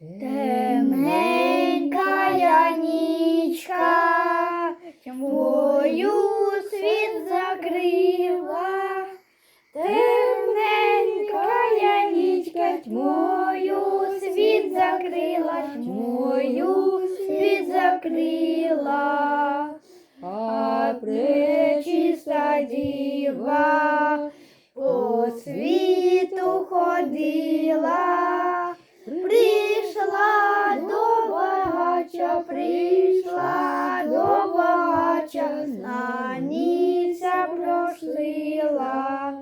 Темненька нічка, твою світ закрила, темненька нічка, тьмою світ закрила, тьмою світ закрила, а пречиста діва по світу ходила. Прийшла до багача, знаніця просила.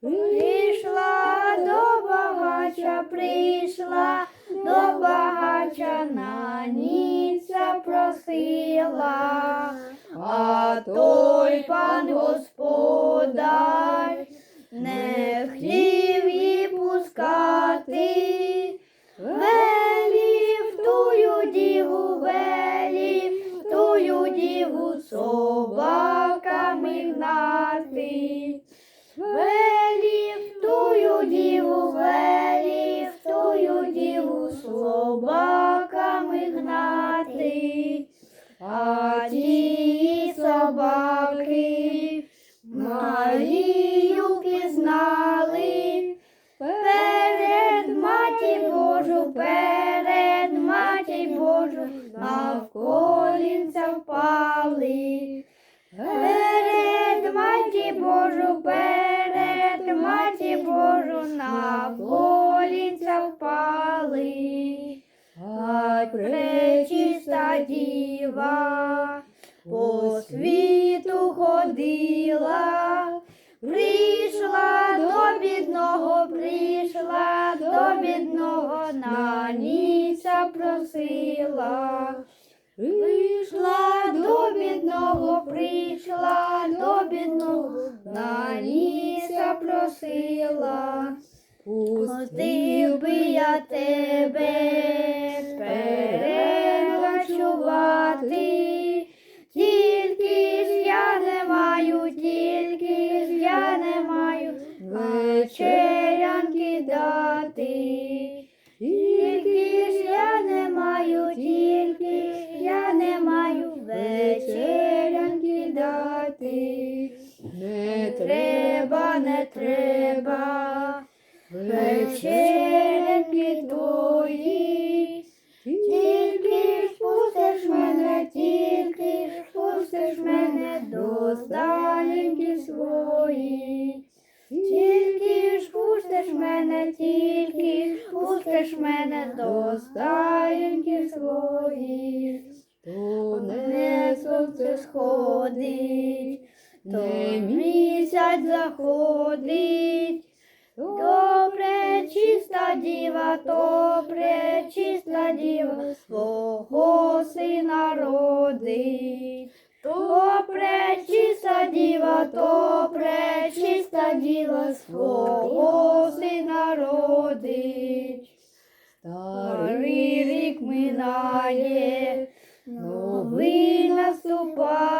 Прийшла до багача, прийшла до багача, наніця просила. А той пан господар не хотів її пускати. Собаками гнати. Велів тую діву, велів тую діву собаками гнати. А ті собаки Марію пізнали. Перед маті Божу, перед маті Божу, навколінця впали. А пречиста діва по світу ходила. Прийшла до бідного, прийшла до бідного, на ніця просила. Прийшла до бідного, прийшла до бідного, на ніця просила. Пустив би я тебе треба, не треба вечерянки твої. Тільки ж пустиш мене, тільки ж пустиш мене до сталінки свої. Тільки ж пустиш мене, тільки ж пустиш мене до сталінки свої. То не сонце сходить, то місяць заходить. Добре, чиста діва, добре, чиста діва, свого сина родить. Добре, чиста діва, добре, чиста діва, свого сина родить. Старий рік минає, новий наступає.